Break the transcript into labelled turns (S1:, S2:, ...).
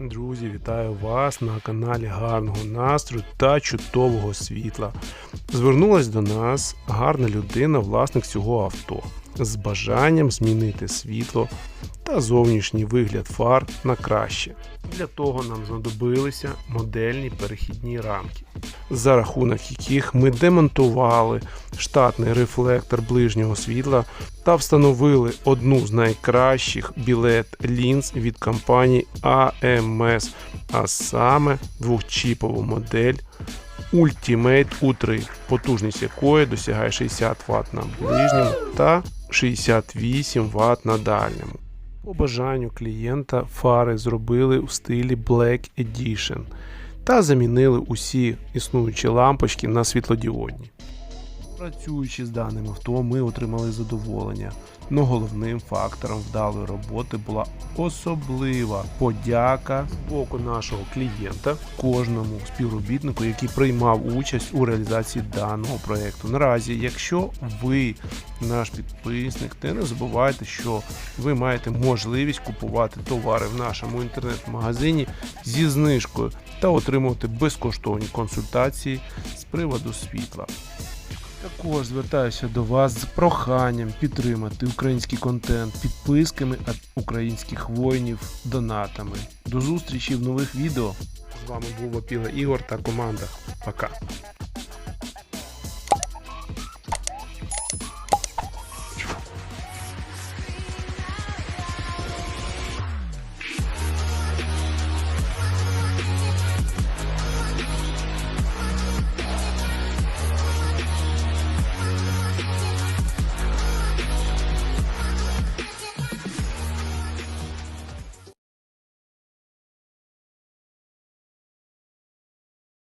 S1: друзі! Вітаю вас на каналі гарного настрою та чудового світла. Звернулась до нас гарна людина, власник цього авто, з бажанням змінити світло та зовнішній вигляд фар на краще. Для того нам знадобилися модельні перехідні рамки, за рахунок яких ми демонтували штатний рефлектор ближнього світла та встановили одну з найкращих білет лінз від компанії AMS, а саме двохчіпову модель Ultimate U3, потужність якої досягає 60 Вт на ближньому та 68 Вт на дальньому. По бажанню клієнта фари зробили у стилі Black Edition та замінили усі існуючі лампочки на світлодіодні. Працюючи з даним авто, ми отримали задоволення. Но головним фактором вдалої роботи була особлива подяка з боку нашого клієнта кожному співробітнику, який приймав участь у реалізації даного проєкту. Наразі, якщо ви наш підписник, то не забувайте, що ви маєте можливість купувати товари в нашому інтернет-магазині зі знижкою та отримувати безкоштовні консультації з приводу світла. Також звертаюся до вас з проханням підтримати український контент підписками від українських воїнів донатами. До зустрічі в нових відео. З вами був Опіла Ігор та команда. Пока.